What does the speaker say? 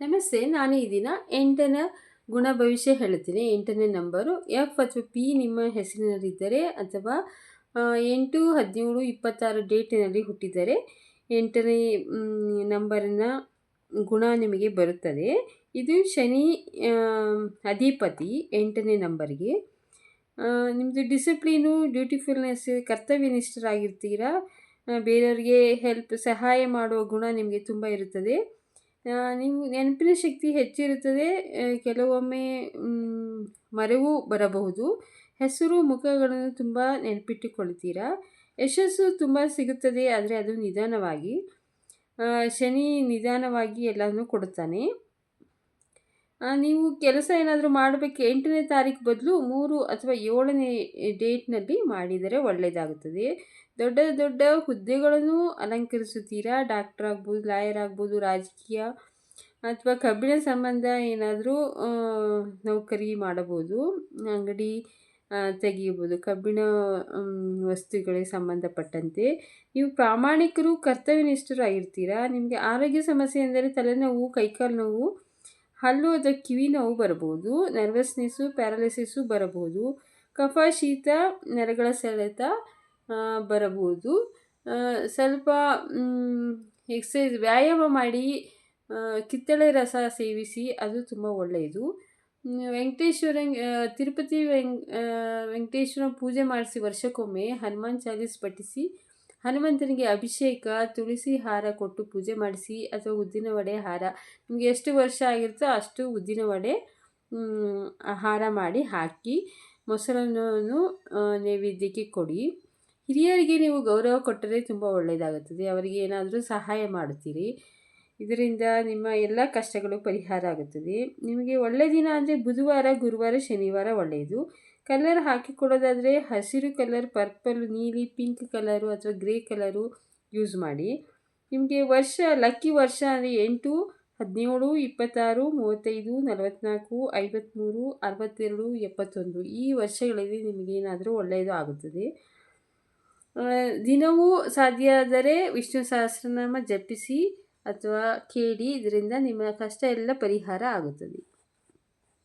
ನಮಸ್ತೆ, ನಾನು ಈ ದಿನ ಎಂಟನೇ ಗುಣ ಭವಿಷ್ಯ ಹೇಳುತ್ತೇನೆ ಎಂಟನೇ ನಂಬರು. ಎಫ್ ಅಥವಾ ಪಿ ನಿಮ್ಮ ಹೆಸರಿನಲ್ಲಿದ್ದರೆ ಅಥವಾ ಎಂಟು, ಹದಿನೇಳು, ಇಪ್ಪತ್ತಾರು ಡೇಟಿನಲ್ಲಿ ಹುಟ್ಟಿದರೆ ಎಂಟನೇ ನಂಬರಿನ ಗುಣ ನಿಮಗೆ ಬರುತ್ತದೆ. ಇದು ಶನಿ ಅಧಿಪತಿ ಎಂಟನೇ ನಂಬರ್ಗೆ. ನಿಮ್ಮದು ಡಿಸಿಪ್ಲೀನು ಡ್ಯೂಟಿಫುಲ್ನೆಸ್ ಕರ್ತವ್ಯನಿಷ್ಠರಾಗಿರ್ತೀರಾ? ಬೇರೆಯವ್ರಿಗೆ ಹೆಲ್ಪ್, ಸಹಾಯ ಮಾಡುವ ಗುಣ ನಿಮಗೆ ತುಂಬ ಇರುತ್ತದೆ. ನೀವು ನೆನಪಿನ ಶಕ್ತಿ ಹೆಚ್ಚಿರುತ್ತದೆ ಕೆಲವೊಮ್ಮೆ ಮರೆವು ಬರಬಹುದು. ಹೆಸರು, ಮುಖಗಳನ್ನು ತುಂಬ ನೆನಪಿಟ್ಟುಕೊಳ್ತೀರಾ ಯಶಸ್ಸು ತುಂಬ ಸಿಗುತ್ತದೆ, ಆದರೆ ಅದು ನಿಧಾನವಾಗಿ ಶನಿ ನಿಧಾನವಾಗಿ ಎಲ್ಲನೂ ಕೊಡುತ್ತಾನೆ. ನೀವು ಕೆಲಸ ಏನಾದರೂ ಮಾಡಬೇಕು, ಎಂಟನೇ ತಾರೀಕು ಬದಲು ಮೂರು ಅಥವಾ ಏಳನೇ ಡೇಟ್ನಲ್ಲಿ ಮಾಡಿದರೆ ಒಳ್ಳೆಯದಾಗುತ್ತದೆ ದೊಡ್ಡ ದೊಡ್ಡ ಹುದ್ದೆಗಳನ್ನು ಅಲಂಕರಿಸುತ್ತೀರಾ? ಡಾಕ್ಟರ್ ಆಗ್ಬೋದು, ಲಾಯರ್ ಆಗ್ಬೋದು, ರಾಜಕೀಯ ಅಥವಾ ಕಬ್ಬಿಣ ಸಂಬಂಧ ಏನಾದರೂ ನೌಕರಿ ಮಾಡಬಹುದು ಅಂಗಡಿ ತೆಗೆಯಬಹುದು ಕಬ್ಬಿಣ ವಸ್ತುಗಳಿಗೆ ಸಂಬಂಧಪಟ್ಟಂತೆ. ನೀವು ಪ್ರಾಮಾಣಿಕರು, ಕರ್ತವ್ಯನಿಷ್ಠರು ಆಗಿರ್ತೀರಾ? ನಿಮಗೆ ಆರೋಗ್ಯ ಸಮಸ್ಯೆ ಎಂದರೆ ತಲೆನೋವು, ಕೈಕಾಲು ನೋವು ಹಲ್ಲು ಅದ ಕಿವಿ ನೋವು ಬರಬಹುದು ನರ್ವಸ್ನೆಸ್ಸು ಪ್ಯಾರಲಿಸಿಸು ಬರಬಹುದು, ಕಫ, ಶೀತ, ನೆರಗಳ ಸೆಳೆತ ಬರಬಹುದು. ಸ್ವಲ್ಪ ಎಕ್ಸೈಸ್ ವ್ಯಾಯಾಮ ಮಾಡಿ ಕಿತ್ತಳೆ ರಸ ಸೇವಿಸಿ, ಅದು ತುಂಬ ಒಳ್ಳೆಯದು. ವೆಂಕಟೇಶ್ವರ ತಿರುಪತಿ ವೆಂಕ್ ವೆಂಕಟೇಶ್ವರ ಪೂಜೆ ಮಾಡಿಸಿ ವರ್ಷಕ್ಕೊಮ್ಮೆ ಹನುಮಾನ್ ಚಾಲೀಸ್ ಪಠಿಸಿ ಹನುಮಂತನಿಗೆ ಅಭಿಷೇಕ, ತುಳಸಿ ಹಾರ ಕೊಟ್ಟು ಪೂಜೆ ಮಾಡಿಸಿ ಅಥವಾ ಉದ್ದಿನ ವಡೆ ಹಾರ. ನಿಮಗೆ ಎಷ್ಟು ವರ್ಷ ಆಗಿರುತ್ತೋ ಅಷ್ಟು ಉದ್ದಿನ ವಡೆ ಹಾರ ಮಾಡಿ ಹಾಕಿ ಮೊಸರನ್ನು ನೈವೇದ್ಯಕ್ಕೆ ಕೊಡಿ. ಹಿರಿಯರಿಗೆ ನೀವು ಗೌರವ ಕೊಟ್ಟರೆ ತುಂಬ ಒಳ್ಳೆಯದಾಗುತ್ತದೆ ಅವರಿಗೆ ಏನಾದರೂ ಸಹಾಯ ಮಾಡುತ್ತೀರಿ. ಇದರಿಂದ ನಿಮ್ಮ ಎಲ್ಲ ಕಷ್ಟಗಳು ಪರಿಹಾರ ಆಗುತ್ತದೆ. ನಿಮಗೆ ಒಳ್ಳೆಯ ದಿನ ಅಂದರೆ ಬುಧವಾರ, ಗುರುವಾರ, ಶನಿವಾರ ಒಳ್ಳೆಯದು. ಕಲರ್ ಹಾಕಿಕೊಡೋದಾದರೆ ಹಸಿರು ಕಲರ್ ಪರ್ಪಲ್ ನೀಲಿ ಪಿಂಕ್ ಕಲರು ಅಥವಾ ಗ್ರೇ ಕಲರು ಯೂಸ್ ಮಾಡಿ. ನಿಮಗೆ ವರ್ಷ ಲಕ್ಕಿ ವರ್ಷ ಅಂದರೆ ಎಂಟು, ಹದಿನೇಳು, ಇಪ್ಪತ್ತಾರು, ಮೂವತ್ತೈದು ನಲವತ್ತ್ನಾಲ್ಕು ಐವತ್ತ್ಮೂರು ಅರವತ್ತೆರಡು, ಎಪ್ಪತ್ತೊಂದು ಈ ವರ್ಷಗಳಲ್ಲಿ ನಿಮಗೇನಾದರೂ ಒಳ್ಳೆಯದು ಆಗುತ್ತದೆ. ದಿನವೂ ಸಾಧ್ಯ ಆದರೆ ವಿಷ್ಣು ಸಹಸ್ರನಾಮ ಜಪಿಸಿ ಅಥವಾ ಕೇಳಿ, ಇದರಿಂದ ನಿಮ್ಮ ಕಷ್ಟ ಎಲ್ಲ ಪರಿಹಾರ ಆಗುತ್ತದೆ.